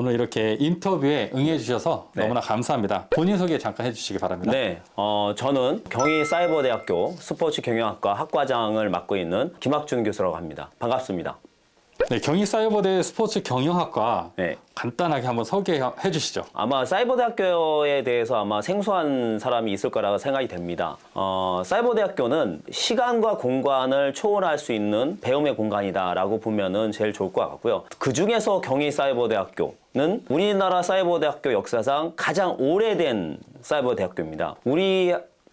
오늘 이렇게 인터뷰에 응해 주셔서 네. 너무나 감사합니다. 본인 소개 잠깐 해주시기 바랍니다. 네, 어, 저는 경희사이버대학교 스포츠 경영학과 학과장을 맡고 있는 김학준 교수라고 합니다. 반갑습니다. 네, 경희사이버대 스포츠 경영학과 네. 간단하게 한번 소개해 주시죠. 아마 사이버대학교에 대해서 아마 생소한 사람이 있을 거라고 생각이 됩니다. 어, 사이버대학교는 시간과 공간을 초월할 수 있는 배움의 공간이다라고 보면은 제일 좋을 것 같고요. 그 중에서 경희사이버대학교 는 우리나라 사이버대학교 역사상 가장 오래된 사이버대학교입니다. 우리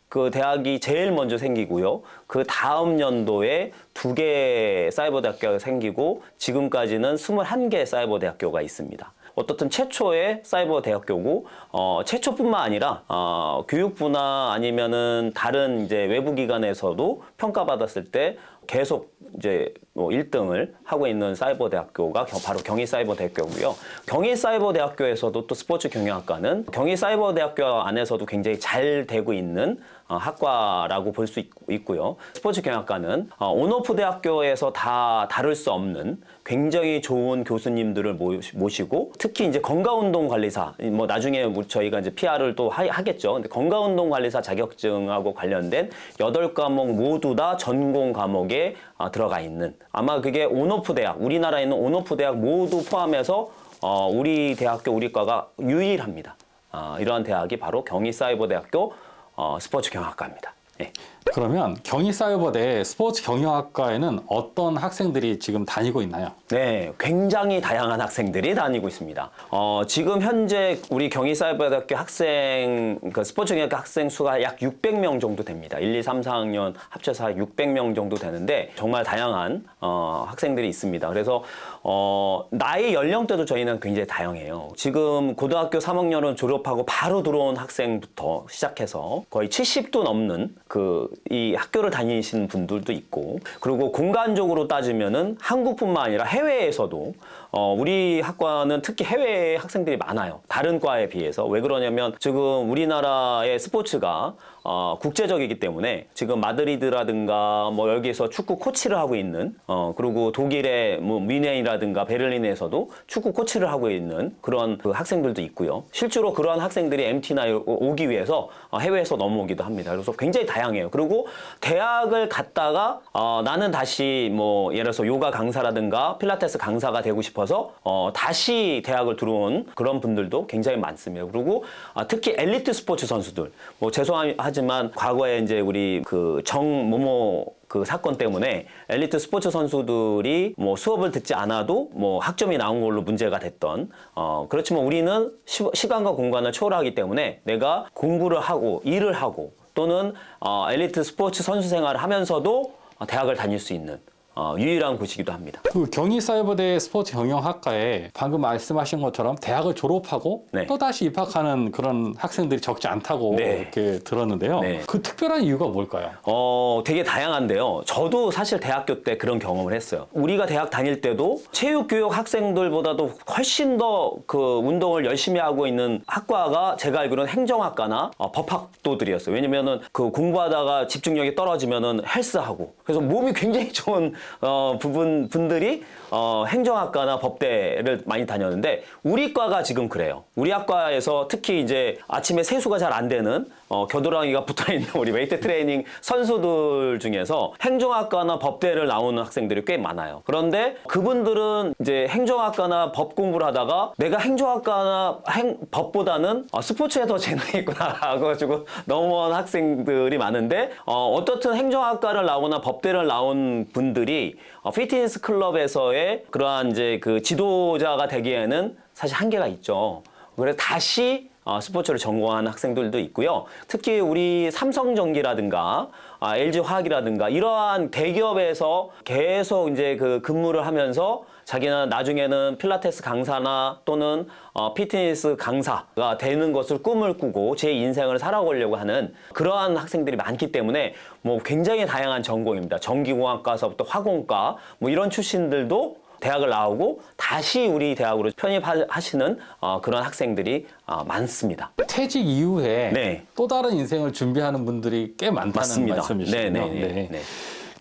그 대학이 제일 먼저 생기고요. 그 다음 연도에 두 개 사이버 대학교가 생기고 지금까지는 21개 사이버 대학교가 있습니다. 어떻든 최초의 사이버 대학교고 어, 최초뿐만 아니라 어, 교육부나 아니면은 다른 이제 외부 기관에서도 평가받았을 때 계속 이제 뭐 1등을 하고 있는 사이버 대학교가 겨- 바로 경희 사이버 대학교고요. 경희 사이버 대학교에서도 또 스포츠 경영학과는 경희 사이버 대학교 안에서도 굉장히 잘 되고 있는 어, 학과라고 볼 수 있고요. 스포츠 경영학과는 어, 온오프 대학교에서 다 다룰 수 없는 굉장히 좋은 교수님들을 모시- 모시고 특히 이제 건강운동 관리사 뭐 나중에 저희가 이제 PR을 또 하, 하겠죠. 근데 건강운동 관리사 자격증하고 관련된 여덟 과목 모두 다 전공 과목에 어, 들어가 있는 아마 그게 온오프 대학 우리나라에 있는 온오프 대학 모두 포함해서 어, 우리 대학교 우리 과가 유일합니다. 아, 이러한 대학이 바로 경희사이버대학교 어, 스포츠 경영학과입니다. 예. 그러면 경희사이버대 스포츠 경영학과에는 어떤 학생들이 지금 다니고 있나요? 네, 굉장히 다양한 학생들이 다니고 있습니다. 어, 지금 현재 우리 경희사이버대학교 학생, 그 스포츠 경영학과 학생 수가 약 600명 정도 됩니다. 1, 2, 3, 4학년 합쳐서 한 600명 정도 되는데 정말 다양한 어, 학생들이 있습니다. 그래서 어, 나이 연령대도 저희는 굉장히 다양해요. 지금 고등학교 3학년을 졸업하고 바로 들어온 학생부터 시작해서 거의 70도 넘는 그이 학교를 다니시는 분들도 있고 그리고 공간적으로 따지면은 한국뿐만 아니라 해외에서도 어, 우리 학과는 특히 해외 학생들이 많아요. 다른 과에 비해서 왜 그러냐면 지금 우리나라의 스포츠가 어, 국제적이기 때문에 지금 마드리드라든가 뭐 여기에서 축구 코치를 하고 있는 어, 그리고 독일의 뭐 뮌헨이라든가 베를린에서도 축구 코치를 하고 있는 그런 그 학생들도 있고요. 실제로 그러한 학생들이 MT나 오기 위해서 어, 해외에서 넘어오기도 합니다. 그래서 굉장히 다양해요. 그리고 대학을 갔다가 어, 나는 다시 뭐 예를 들어서 요가 강사라든가 필라테스 강사가 되고 싶어서 어, 다시 대학을 들어온 그런 분들도 굉장히 많습니다. 그리고 아, 특히 엘리트 스포츠 선수들 뭐 죄송하지만 과거에 이제 우리 그 정모모 그 사건 때문에 엘리트 스포츠 선수들이 뭐 수업을 듣지 않아도 뭐 학점이 나온 걸로 문제가 됐던 어 그렇지만 우리는 시, 시간과 공간을 초월하기 때문에 내가 공부를 하고 일을 하고 또는 어 엘리트 스포츠 선수 생활을 하면서도 어, 대학을 다닐 수 있는 어 유일한 곳이기도 합니다. 그 경희사이버대 스포츠 경영학과에 방금 말씀하신 것처럼 대학을 졸업하고 네. 또 다시 입학하는 그런 학생들이 적지 않다고 네. 이렇게 들었는데요. 네. 그 특별한 이유가 뭘까요? 어, 되게 다양한데요. 저도 사실 대학교 때 그런 경험을 했어요. 우리가 대학 다닐 때도 체육교육 학생들보다도 훨씬 더 그 운동을 열심히 하고 있는 학과가 제가 알기로는 행정학과나 어, 법학도들이었어요. 왜냐면은 그 공부하다가 집중력이 떨어지면은 헬스하고 그래서 몸이 굉장히 좋은 어, 부분 분들이 어, 행정학과나 법대를 많이 다녔는데 우리 과가 지금 그래요. 우리 학과에서 특히 이제 아침에 세수가 잘 안 되는 어, 겨드랑이가 붙어 있는 우리 웨이트 트레이닝 선수들 중에서 행정학과나 법대를 나오는 학생들이 꽤 많아요. 그런데 그분들은 이제 행정학과나 법 공부를 하다가 내가 행정학과나 행, 법보다는 어, 스포츠에 더 재능이 있구나라고 가지고 넘어온 학생들이 많은데 어, 어떻든 행정학과를 나오거나 법대를 나온 분들이 어, 피트니스 클럽에서의 그러한 이제 그 지도자가 되기에는 사실 한계가 있죠. 그래서 다시 어, 스포츠를 전공한 학생들도 있고요. 특히 우리 삼성전기라든가 아, LG화학이라든가 이러한 대기업에서 계속 이제 그 근무를 하면서 자기는 나중에는 필라테스 강사나 또는 어, 피트니스 강사가 되는 것을 꿈을 꾸고 제 인생을 살아가려고 하는 그러한 학생들이 많기 때문에 뭐 굉장히 다양한 전공입니다. 전기공학과서부터 화공과 뭐 이런 출신들도 대학을 나오고 다시 우리 대학으로 편입하시는 어, 그런 학생들이 어, 많습니다. 퇴직 이후에 네. 또 다른 인생을 준비하는 분들이 꽤 많다는 맞습니다. 말씀이시군요. 네, 네, 네, 네.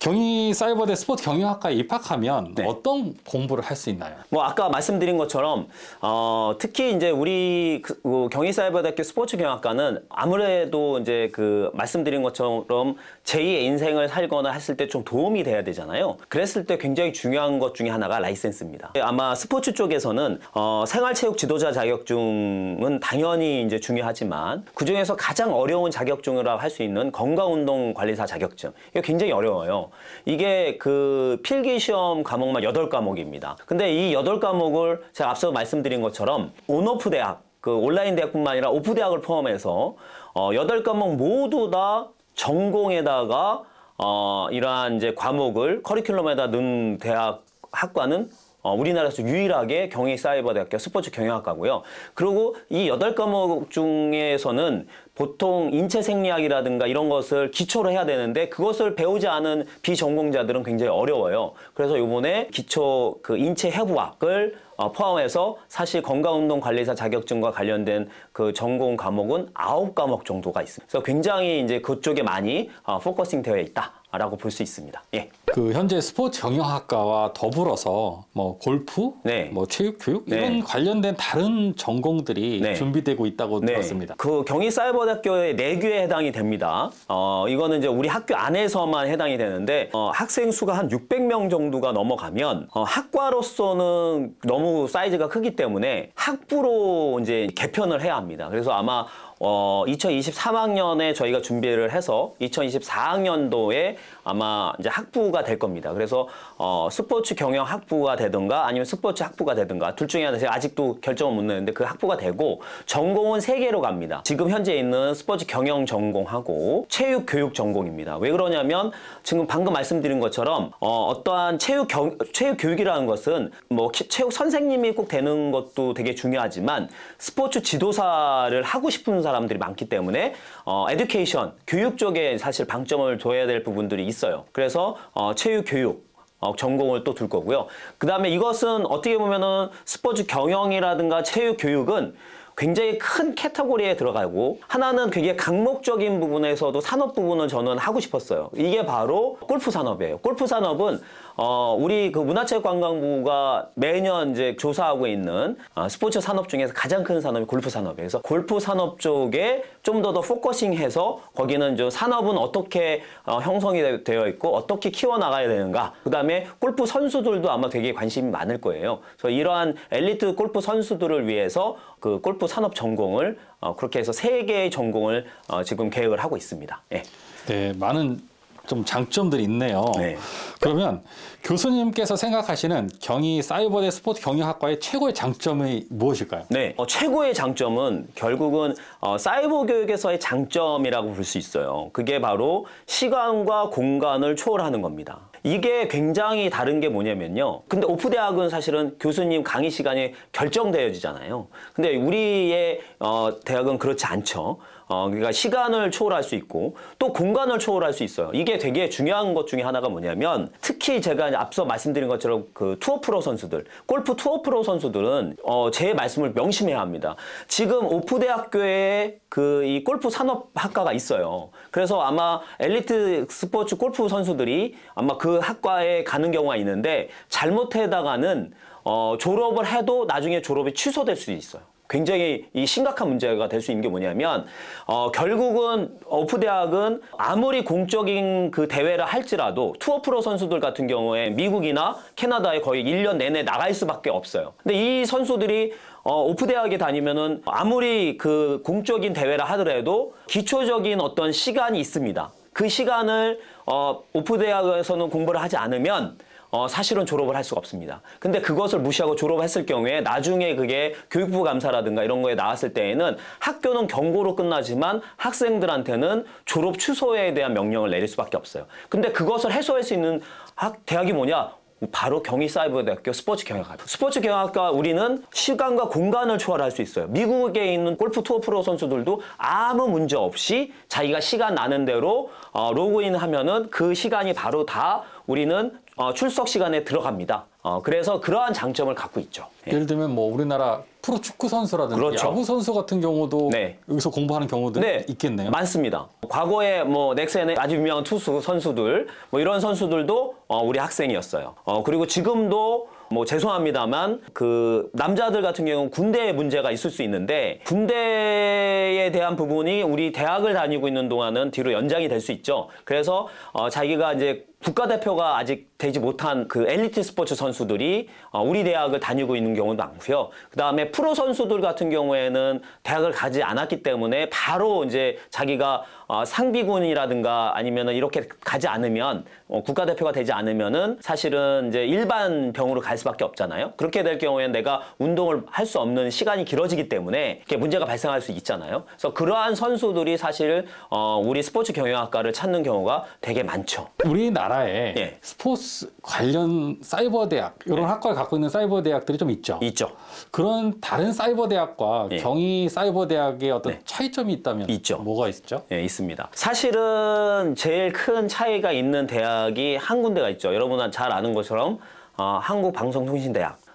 경희 사이버대 스포츠 경영학과에 입학하면 네. 어떤 공부를 할 수 있나요? 뭐 아까 말씀드린 것처럼 어, 특히 이제 우리 그, 그 경희사이버대학교 스포츠 경영학과는 아무래도 이제 그 말씀드린 것처럼 제2의 인생을 살거나 했을 때 좀 도움이 돼야 되잖아요. 그랬을 때 굉장히 중요한 것 중에 하나가 라이센스입니다. 아마 스포츠 쪽에서는 어, 생활체육 지도자 자격증은 당연히 이제 중요하지만 그 중에서 가장 어려운 자격증이라고 할 수 있는 건강운동관리사 자격증. 이거 굉장히 어려워요. 이게 그 필기 시험 과목만 8과목입니다. 근데 이 8과목을 제가 앞서 말씀드린 것처럼 온오프 대학, 그 온라인 대학뿐만 아니라 오프 대학을 포함해서 어 8과목 모두 다 전공에다가 어 이러한 이제 과목을 커리큘럼에다 넣은 대학 학과는 어, 우리나라에서 유일하게 경희사이버대학교 스포츠 경영학과고요. 그리고 이 여덟 과목 중에서는 보통 인체 생리학이라든가 이런 것을 기초로 해야 되는데 그것을 배우지 않은 비전공자들은 굉장히 어려워요. 그래서 요번에 기초 그 인체 해부학을 어, 포함해서 사실 건강운동관리사 자격증과 관련된 그 전공 과목은 아홉 과목 정도가 있습니다. 그래서 굉장히 이제 그쪽에 많이 어, 포커싱 되어 있다 라고 볼 수 있습니다. 예. 그 현재 스포츠 경영학과와 더불어서 뭐 골프, 네. 뭐 체육 교육 네. 이런 관련된 다른 전공들이 네. 준비되고 있다고 들었습니다. 그 경희 사이버대학교의 내규에 해당이 됩니다. 어, 이거는 이제 우리 학교 안에서만 해당이 되는데 어, 학생 수가 한 600명 정도가 넘어가면 어, 학과로서는 너무 사이즈가 크기 때문에 학부로 이제 개편을 해야 합니다. 그래서 아마 어, 2023학년에 저희가 준비를 해서 2024학년도에 아마 이제 학부가 될 겁니다. 그래서 어, 스포츠 경영 학부가 되든가 아니면 스포츠 학부가 되든가 둘 중에 하나 제가 아직도 결정을 못 내는데 그 학부가 되고 전공은 세 개로 갑니다. 지금 현재 있는 스포츠 경영 전공하고 체육 교육 전공입니다. 왜 그러냐면 지금 방금 말씀드린 것처럼 어, 어떠한 체육 경, 체육 교육이라는 것은 뭐 키- 체육 선생님이 꼭 되는 것도 되게 중요하지만 스포츠 지도사를 하고 싶은 사람들이 많기 때문에 어, 에듀케이션 교육 쪽에 사실 방점을 둬야 될 부분들이 있어요. 그래서 어, 체육 교육 어, 전공을 또 둘 거고요. 그 다음에 이것은 어떻게 보면은 스포츠 경영이라든가 체육 교육은 굉장히 큰 캐터고리에 들어가고 하나는 되게 강목적인 부분에서도 산업 부분을 저는 하고 싶었어요. 이게 바로 골프 산업이에요. 골프 산업은 어, 우리 그 문화체육관광부가 매년 이제 조사하고 있는 어, 스포츠 산업 중에서 가장 큰 산업이 골프 산업이에요. 그래서 골프 산업 쪽에 좀 더더 포커싱해서 거기는 이제 산업은 어떻게 어, 형성이 되- 되어 있고 어떻게 키워나가야 되는가. 그 다음에 골프 선수들도 아마 되게 관심이 많을 거예요. 그래서 이러한 엘리트 골프 선수들을 위해서 그 골프 산업 전공을 어, 그렇게 해서 세 개의 전공을 어, 지금 계획을 하고 있습니다. 예. 네, 많은 좀 장점들이 있네요. 네. 그러면 교수님께서 생각하시는 경희 사이버대 스포츠 경영학과의 최고의 장점이 무엇일까요? 네, 어, 최고의 장점은 결국은 어, 사이버 교육에서의 장점이라고 볼 수 있어요. 그게 바로 시간과 공간을 초월하는 겁니다. 이게 굉장히 다른 게 뭐냐면요. 근데 오프 대학은 사실은 교수님 강의 시간이 결정되어지잖아요. 근데 우리의 어, 대학은 그렇지 않죠. 어, 그러니까 시간을 초월할 수 있고 또 공간을 초월할 수 있어요. 이게 되게 중요한 것 중에 하나가 뭐냐면 특히 제가 앞서 말씀드린 것처럼 그 투어 프로 선수들, 골프 투어 프로 선수들은 어, 제 말씀을 명심해야 합니다. 지금 오프 대학교에 그 이 골프 산업 학과가 있어요. 그래서 아마 엘리트 스포츠 골프 선수들이 아마 그 학과에 가는 경우가 있는데 잘못해다가는 어, 졸업을 해도 나중에 졸업이 취소될 수 있어요. 굉장히 이 심각한 문제가 될 수 있는 게 뭐냐면 어, 결국은 오프 대학은 아무리 공적인 그 대회를 할지라도 투어 프로 선수들 같은 경우에 미국이나 캐나다에 거의 1년 내내 나갈 수밖에 없어요. 근데 이 선수들이 어, 오프 대학에 다니면은 아무리 그 공적인 대회를 하더라도 기초적인 어떤 시간이 있습니다. 그 시간을 어, 오프 대학에서는 공부를 하지 않으면 어, 사실은 졸업을 할 수가 없습니다. 근데 그것을 무시하고 졸업했을 경우에 나중에 그게 교육부 감사라든가 이런 거에 나왔을 때에는 학교는 경고로 끝나지만 학생들한테는 졸업 취소에 대한 명령을 내릴 수밖에 없어요. 근데 그것을 해소할 수 있는 학, 대학이 뭐냐? 바로 경희사이버대학교 스포츠 경영학과. 스포츠 경영학과 우리는 시간과 공간을 초월할 수 있어요. 미국에 있는 골프 투어 프로 선수들도 아무 문제 없이 자기가 시간 나는 대로 어, 로그인 하면은 그 시간이 바로 다 우리는 어, 출석 시간에 들어갑니다. 어, 그래서 그러한 장점을 갖고 있죠. 예. 예를 들면 뭐 우리나라 프로 축구 선수라든지 그렇죠. 야구 선수 같은 경우도 네. 여기서 공부하는 경우도 있겠네요. 많습니다. 과거에 뭐 넥센의 아주 유명한 투수 선수들 뭐 이런 선수들도 어, 우리 학생이었어요. 어, 그리고 지금도 뭐 죄송합니다만 그 남자들 같은 경우는 군대에 문제가 있을 수 있는데 군대에 대한 부분이 우리 대학을 다니고 있는 동안은 뒤로 연장이 될 수 있죠. 그래서 어, 자기가 이제 국가대표가 아직 되지 못한 그 엘리트 스포츠 선수들이 어, 우리 대학을 다니고 있는 경우도 많고요. 그 다음에 프로 선수들 같은 경우에는 대학을 가지 않았기 때문에 바로 이제 자기가 어, 상비군이라든가 아니면은 이렇게 가지 않으면 어, 국가대표가 되지 않으면은 사실은 이제 일반 병으로 갈 수밖에 없잖아요. 그렇게 될 경우에는 내가 운동을 할 수 없는 시간이 길어지기 때문에 이렇게 문제가 발생할 수 있잖아요. 그래서 그러한 선수들이 사실 어, 우리 스포츠 경영학과를 찾는 경우가 되게 많죠. 우리나 라에 예. 스포츠 관련 사이버 대학 이런 학과를 갖고 있는 사이버 대학들이 좀 있죠. 있죠. 그런 다른 사이버 대학과 예. 경희 사이버 대학의 어떤 네. 차이점이 있다면 있죠. 뭐가 있죠? 예, 있습니다. 사실은 제일 큰 차이가 있는 대학이 한 군데가 있죠. 여러분 잘 아는 것처럼 어, 한국방송통신대학.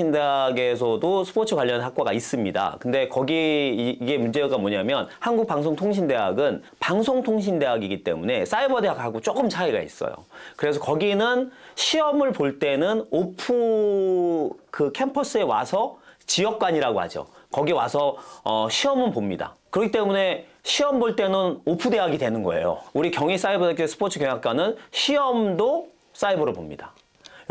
한국방송통신대학에서도 스포츠 관련 학과가 있습니다. 근데 거기 이- 이게 문제가 뭐냐면 한국방송통신대학은 방송통신대학이기 때문에 사이버대학하고 조금 차이가 있어요. 그래서 거기는 시험을 볼 때는 오프 그 캠퍼스에 와서 지역관이라고 하죠. 거기 와서 어, 시험은 봅니다. 그렇기 때문에 시험 볼 때는 오프 대학이 되는 거예요. 우리 경희 사이버대학교 스포츠 경영학과는 시험도 사이버로 봅니다.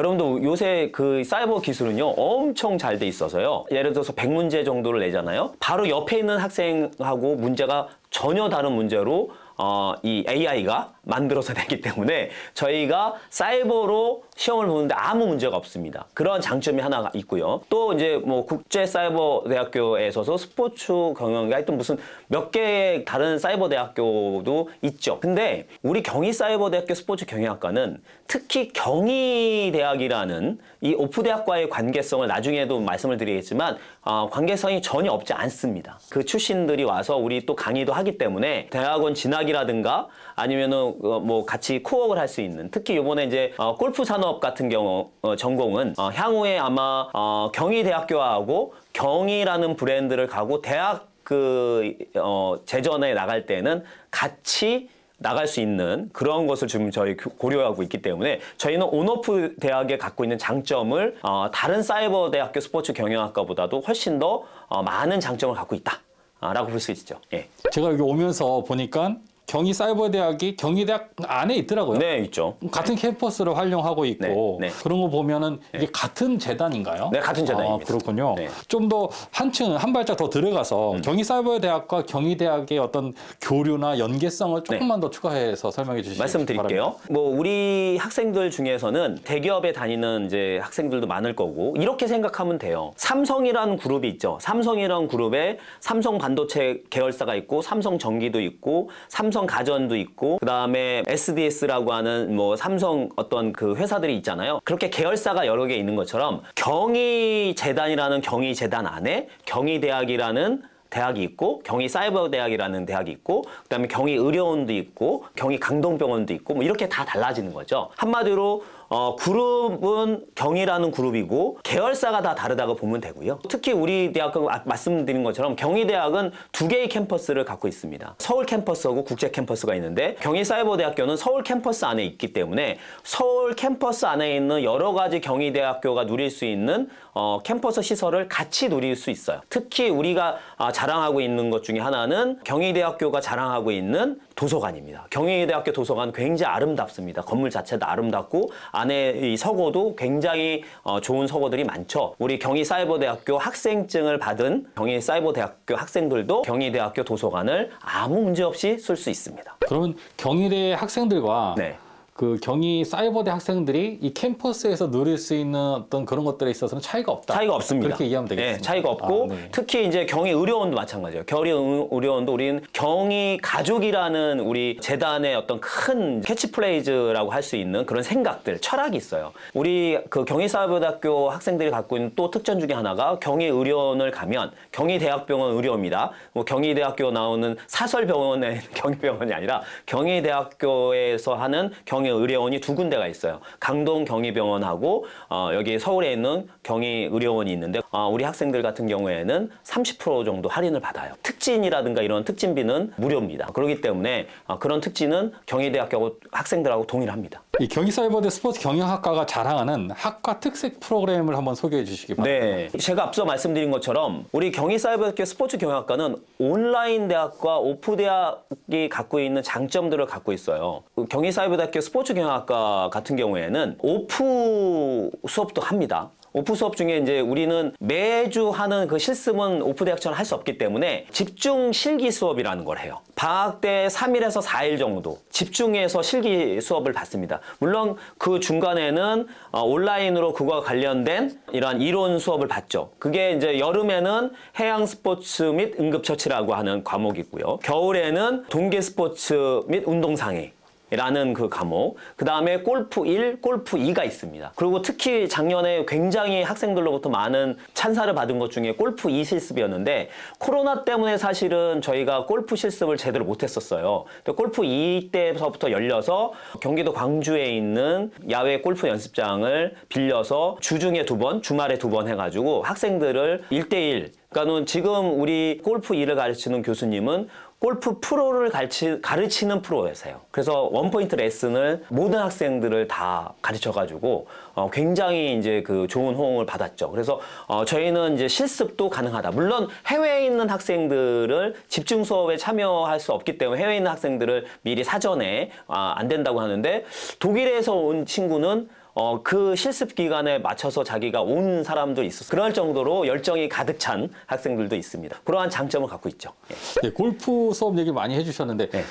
여러분도 요새 그 사이버 기술은요 엄청 잘 돼 있어서요. 예를 들어서 100문제 정도를 내잖아요. 바로 옆에 있는 학생하고 문제가 전혀 다른 문제로 어, 이 AI가 만들어서 내기 때문에 저희가 사이버로 시험을 보는데 아무 문제가 없습니다. 그런 장점이 하나가 있고요. 또 이제 뭐 국제 사이버 대학교에서도 스포츠 경영이 하여튼 무슨 몇 개의 다른 사이버 대학교도 있죠. 근데 우리 경희 사이버 대학교 스포츠 경영학과는 특히 경희 대학이라는 이 오프 대학과의 관계성을 나중에도 말씀을 드리겠지만 어, 관계성이 전혀 없지 않습니다. 그 출신들이 와서 우리 또 강의도 하기 때문에 대학원 진학이라든가 아니면은 어, 뭐 같이 코업을 할수 있는 특히 이번에 이제 어, 골프 산업 같은 경우 어, 전공은 어, 향후에 아마 어, 경희 대학교하고 경희라는 브랜드를 가고 대학 그 어, 재전에 나갈 때는 같이 나갈 수 있는 그런 것을 지금 저희 교- 고려하고 있기 때문에 저희는 온오프 대학에 갖고 있는 장점을 어, 다른 사이버 대학교 스포츠 경영학과보다도 훨씬 더 어, 많은 장점을 갖고 있다 라고 볼 수 있죠. 예. 제가 여기 오면서 보니까 경희 사이버 대학이 경희대학 안에 있더라고요. 네, 있죠. 같은 캠퍼스를 활용하고 있고 네, 네. 그런 거 보면은 이게 같은 재단인가요? 네, 같은 재단입니다. 아, 그렇군요. 네. 음. 좀더 한층 한 발짝 더 들어가서 경희 사이버 대학과 경희대학의 어떤 교류나 연계성을 조금만 더 추가해서 설명해 주시기 네. 말씀드릴게요. 뭐 우리 학생들 중에서는 대기업에 다니는 이제 학생들도 많을 거고 이렇게 생각하면 돼요. 삼성이라는 그룹이 있죠. 삼성이라는 그룹에 삼성 반도체 계열사가 있고 삼성 전기도 있고 삼성 가전도 있고 그다음에 SDS라고 하는 뭐 삼성 어떤 그 회사들이 있잖아요. 그렇게 계열사가 여러 개 있는 것처럼 경희 재단이라는 경희 재단 안에 경희 대학이라는 대학이 있고 경희 사이버 대학이라는 대학이 있고 그다음에 경희 의료원도 있고 경희 강동병원도 있고 뭐 이렇게 다 달라지는 거죠. 한마디로 어, 그룹은 경희라는 그룹이고 계열사가 다 다르다고 보면 되고요. 특히 우리 대학은 아- 말씀드린 것처럼 경희대학은 두 개의 캠퍼스를 갖고 있습니다. 서울 캠퍼스하고 국제 캠퍼스가 있는데 경희사이버대학교는 서울 캠퍼스 안에 있기 때문에 서울 캠퍼스 안에 있는 여러 가지 경희대학교가 누릴 수 있는 어, 캠퍼스 시설을 같이 누릴 수 있어요. 특히 우리가 아, 자랑하고 있는 것 중에 하나는 경희대학교가 자랑하고 있는 도서관입니다. 경희대학교 도서관 굉장히 아름답습니다. 건물 자체도 아름답고 안에 이 서고도 굉장히 어, 좋은 서고들이 많죠. 우리 경희사이버대학교 학생증을 받은 경희사이버대학교 학생들도 경희대학교 도서관을 아무 문제 없이 쓸 수 있습니다. 그러면 경희대 학생들과 네. 그 경희 사이버대 학생들이 이 캠퍼스에서 누릴 수 있는 어떤 그런 것들에 있어서는 차이가 없다. 차이가 없습니다. 그렇게 이해하면 되겠습니다. 네, 차이가 없고 아, 네. 특히 이제 경희 의료원도 마찬가지예요. 경희 의- 의료원도 우리는 경희 가족이라는 우리 재단의 어떤 큰 캐치프레이즈라고 할 수 있는 그런 생각들, 철학이 있어요. 우리 그 경희사회대학교 학생들이 갖고 있는 또 특전 중에 하나가 경희 의료원을 가면 경희 대학병원 의료입니다. 뭐 경희 대학교 나오는 사설 병원의 경희 병원이 아니라 경희 대학교에서 하는 경희 의료원이 두 군데가 있어요. 강동 경희병원하고 어, 여기 서울에 있는 경희 의료원이 있는데 어, 우리 학생들 같은 경우에는 30% 정도 할인을 받아요. 특진이라든가 이런 특진비는 무료입니다. 그렇기 때문에 어, 그런 특진은 경희대학교 학생들하고 동일합니다. 이 경희사이버대 스포츠 경영학과가 자랑하는 학과 특색 프로그램을 한번 소개해 주시기 바랍니다. 네. 제가 앞서 말씀드린 것처럼 우리 경희사이버대학교 스포츠 경영학과는 온라인 대학과 오프 대학이 갖고 있는 장점들을 갖고 있어요. 그 경희사이버대학교 스포츠 경영학과 같은 경우에는 오프 수업도 합니다. 오프 수업 중에 이제 우리는 매주 하는 그 실습은 오프 대학처럼 할 수 없기 때문에 집중 실기 수업이라는 걸 해요. 방학 때 3일에서 4일 정도 집중해서 실기 수업을 받습니다. 물론 그 중간에는 어, 온라인으로 그거와 관련된 이러한 이론 수업을 받죠. 그게 이제 여름에는 해양 스포츠 및 응급처치라고 하는 과목이고요. 겨울에는 동계 스포츠 및 운동상해 라는 그 과목. 그 다음에 골프 1, 골프 2가 있습니다. 그리고 특히 작년에 굉장히 학생들로부터 많은 찬사를 받은 것 중에 골프 2 실습이었는데 코로나 때문에 사실은 저희가 골프 실습을 제대로 못했었어요. 골프 2 때서부터 열려서 경기도 광주에 있는 야외 골프 연습장을 빌려서 주중에 두 번, 주말에 두 번 해가지고 학생들을 1대1 그러니까는 지금 우리 골프 2를 가르치는 교수님은 골프 프로를 가르치, 가르치는 프로였어요. 그래서 원포인트 레슨을 모든 학생들을 다 가르쳐가지고 어, 굉장히 이제 그 좋은 호응을 받았죠. 그래서 어, 저희는 이제 실습도 가능하다. 물론 해외에 있는 학생들을 집중 수업에 참여할 수 없기 때문에 해외에 있는 학생들을 미리 사전에 아, 안 된다고 하는데 독일에서 온 친구는 어, 그 실습 기간에 맞춰서 자기가 온 사람도 있었어요. 그럴 정도로 열정이 가득 찬 학생들도 있습니다. 그러한 장점을 갖고 있죠. 예. 네, 골프 수업 얘기 많이 해주셨는데 네.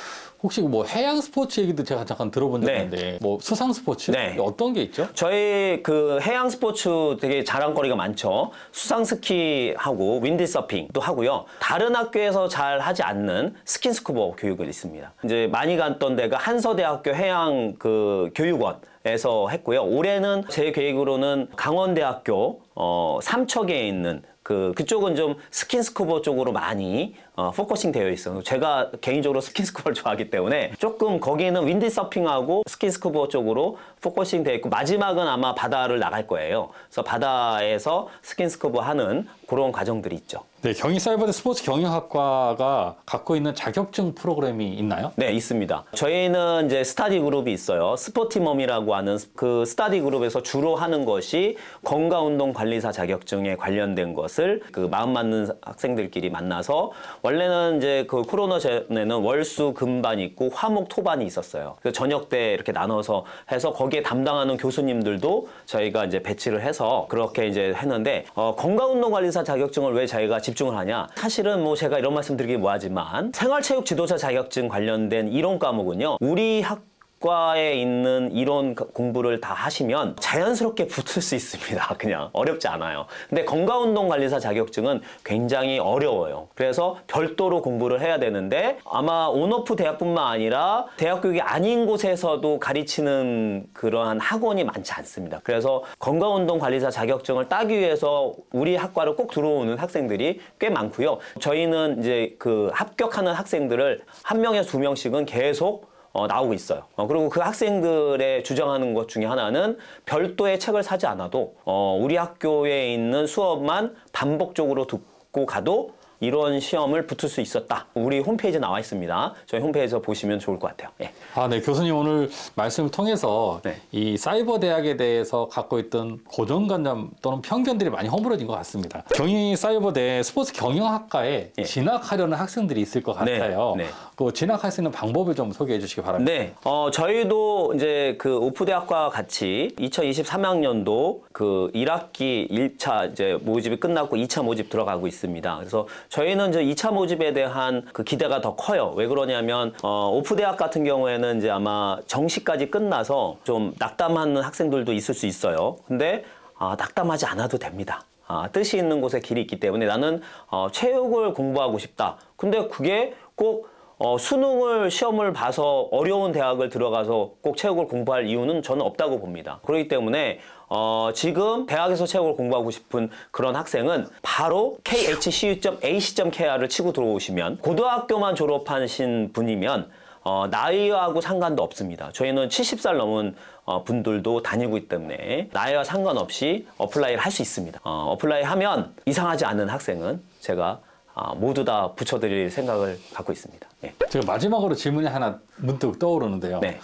혹시 뭐 해양 스포츠 얘기도 제가 잠깐 들어본 적 네. 있는데 뭐 수상 스포츠 네. 어떤 게 있죠? 저희 그 해양 스포츠 되게 자랑거리가 많죠. 수상 스키하고 윈드 서핑도 하고요. 다른 학교에서 잘 하지 않는 스킨 스쿠버 교육을 있습니다. 이제 많이 갔던 데가 한서대학교 해양 그 교육원 에서 했고요. 올해는 제 계획으로는 강원대학교 어 삼척에 있는 그 그쪽은 좀 스킨스쿠버 쪽으로 많이 어, 포커싱 되어 있어요. 제가 개인적으로 스킨스쿠버를 좋아하기 때문에 조금 거기는 윈드 서핑하고 스킨스쿠버 쪽으로 포커싱 되어 있고 마지막은 아마 바다를 나갈 거예요. 그래서 바다에서 스킨스쿠버 하는 그런 과정들이 있죠. 네, 경희사이버대 스포츠 경영학과가 갖고 있는 자격증 프로그램이 있나요? 네, 있습니다. 저희는 이제 스타디 그룹이 있어요. 스포티멈이라고 하는 그 스타디 그룹에서 주로 하는 것이 건강운동 관리사 자격증에 관련된 것을 그 마음 맞는 학생들끼리 만나서 원래는 이제 그 코로나 전에는 월수 금반 있고 화목 토반이 있었어요. 그래서 저녁 때 이렇게 나눠서 해서 거기에 담당하는 교수님들도 저희가 이제 배치를 해서 그렇게 이제 했는데 어, 건강운동 관리사 자격증을 왜 저희가 집중을 하냐? 사실은 뭐 제가 이런 말씀 드리기 뭐하지만 생활체육 지도자 자격증 관련된 이론 과목은요. 우리 학 과에 있는 이론 공부를 다 하시면 자연스럽게 붙을 수 있습니다. 그냥 어렵지 않아요. 근데 건강운동관리사 자격증은 굉장히 어려워요. 그래서 별도로 공부를 해야 되는데 아마 온오프 대학뿐만 아니라 대학 교육이 아닌 곳에서도 가르치는 그러한 학원이 많지 않습니다. 그래서 건강운동관리사 자격증을 따기 위해서 우리 학과를 꼭 들어오는 학생들이 꽤 많고요. 저희는 이제 그 합격하는 학생들을 한 명에서 두 명씩은 계속 어, 나오고 있어요. 어, 그리고 그 학생들의 주장하는 것 중에 하나는 별도의 책을 사지 않아도 어, 우리 학교에 있는 수업만 반복적으로 듣고 가도 이런 시험을 붙을 수 있었다. 우리 홈페이지에 나와 있습니다. 저희 홈페이지에서 보시면 좋을 것 같아요. 예. 아, 네. 교수님 오늘 말씀을 통해서 네. 이 사이버 대학에 대해서 갖고 있던 고정관념 또는 편견들이 많이 허물어진 것 같습니다. 경희 사이버 대 스포츠 경영학과에 예. 진학하려는 학생들이 있을 것 네, 같아요. 네. 그 진학할 수 있는 방법을 좀 소개해 주시기 바랍니다. 네, 어, 저희도 이제 그 오프대학과 같이 2023학년도 그 1학기 1차 이제 모집이 끝났고 2차 모집 들어가고 있습니다. 그래서 저희는 이제 2차 모집에 대한 그 기대가 더 커요. 왜 그러냐면 어, 오프대학 같은 경우에는 이제 아마 정시까지 끝나서 좀 낙담하는 학생들도 있을 수 있어요. 근데 아, 낙담하지 않아도 됩니다. 아, 뜻이 있는 곳에 길이 있기 때문에 나는 어, 체육을 공부하고 싶다. 근데 그게 꼭 어, 수능을 시험을 봐서 어려운 대학을 들어가서 꼭 체육을 공부할 이유는 저는 없다고 봅니다. 그렇기 때문에 어, 지금 대학에서 체육을 공부하고 싶은 그런 학생은 바로 khcu.ac.kr을 치고 들어오시면 고등학교만 졸업하신 분이면 어, 나이하고 상관도 없습니다. 저희는 70살 넘은 어, 분들도 다니고 있기 때문에 나이와 상관없이 어플라이를 할 수 있습니다. 어, 어플라이 하면 이상하지 않은 학생은 제가 아, 모두 다 붙여드릴 생각을 갖고 있습니다. 네. 제가 마지막으로 질문이 하나 문득 떠오르는데요. 네.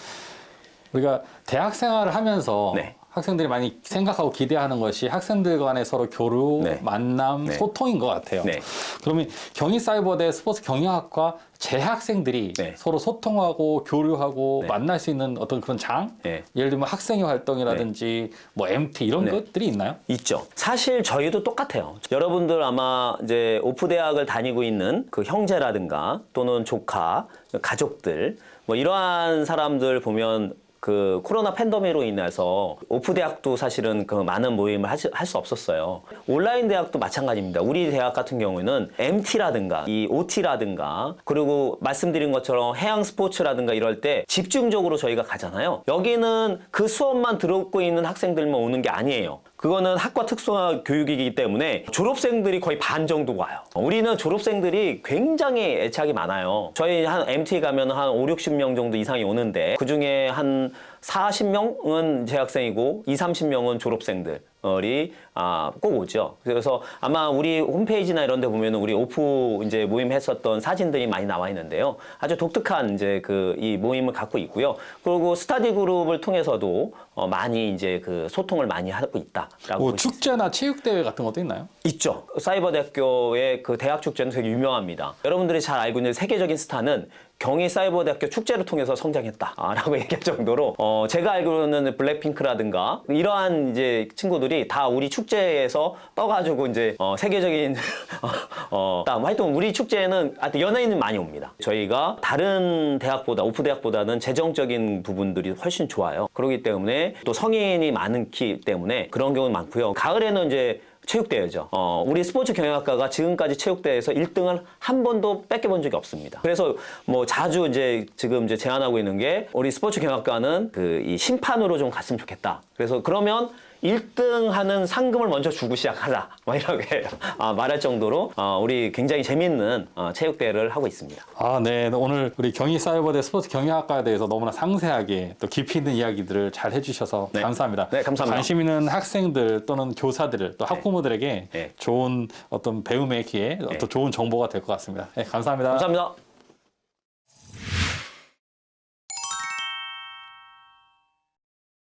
우리가 대학 생활을 하면서 네. 학생들이 많이 생각하고 기대하는 것이 학생들 간의 서로 교류, 네. 만남, 네. 소통인 것 같아요. 네. 그러면 경희사이버대 스포츠 경영학과 재학생들이 네. 서로 소통하고 교류하고 네. 만날 수 있는 어떤 그런 장? 네. 예를 들면 학생회 활동이라든지 뭐 MT 이런 네. 것들이 있나요? 있죠. 사실 저희도 똑같아요. 여러분들 아마 이제 오프 대학을 다니고 있는 그 형제라든가 또는 조카, 가족들 뭐 이러한 사람들 보면 그 코로나 팬데믹으로 인해서 오프 대학도 사실은 그 많은 모임을 할 수 없었어요. 온라인 대학도 마찬가지입니다. 우리 대학 같은 경우에는 MT라든가 이 OT라든가 그리고 말씀드린 것처럼 해양 스포츠라든가 이럴 때 집중적으로 저희가 가잖아요. 여기는 그 수업만 들었고 있는 학생들만 오는 게 아니에요. 그거는 학과 특수화 교육이기 때문에 졸업생들이 거의 반 정도 와요. 우리는 졸업생들이 굉장히 애착이 많아요. 저희 한 MT 가면 한 5, 60명 정도 이상이 오는데 그 중에 한 40명은 재학생이고 2, 30명은 졸업생들. 이 아, 꼭 오죠. 그래서 아마 우리 홈페이지나 이런 데 보면은 우리 오프 이제 모임 했었던 사진들이 많이 나와 있는데요. 아주 독특한 이제 그 이 모임을 갖고 있고요. 그리고 스타디 그룹을 통해서도 어, 많이 이제 그 소통을 많이 하고 있다라고 뭐 축제나 체육대회 같은 것도 있나요? 있죠. 사이버 대학교의 그 대학 축제는 되게 유명합니다. 여러분들이 잘 알고 있는 세계적인 스타는 경희 사이버 대학교 축제를 통해서 성장했다라고 얘기할 정도로 어 제가 알고는 블랙핑크라든가 이러한 이제 친구들이 다 우리 축제 에서 떠가지고 이제 어 세계적인 어 다음 하여튼 우리 축제에는 하여튼 연예인은 많이 옵니다. 저희가 다른 대학보다 오프 대학보다는 재정적인 부분들이 훨씬 좋아요. 그렇기 때문에 또 성인이 많기 때문에 그런 경우는 많고요. 가을에는 이제 체육대회죠. 어, 우리 스포츠 경영학과가 지금까지 체육대회에서 1등을 한 번도 뺏겨본 적이 없습니다. 그래서 뭐 자주 이제 지금 이제 제안하고 있는 게 우리 스포츠 경영학과는 그 이 심판으로 좀 갔으면 좋겠다. 그래서 그러면 1등 하는 상금을 먼저 주고 시작하라. 막 이렇게 아, 말할 정도로 어, 우리 굉장히 재밌는 어, 체육대회를 하고 있습니다. 아, 네. 오늘 우리 경희사이버대 스포츠 경영학과에 대해서 너무나 상세하게 또 깊이 있는 이야기들을 잘 해주셔서 네. 감사합니다. 네, 감사합니다. 관심 있는 학생들 또는 교사들 또 학부모들에게 네. 좋은 어떤 배움의 기회, 또 좋은 정보가 될 것 같습니다. 네, 감사합니다. 감사합니다.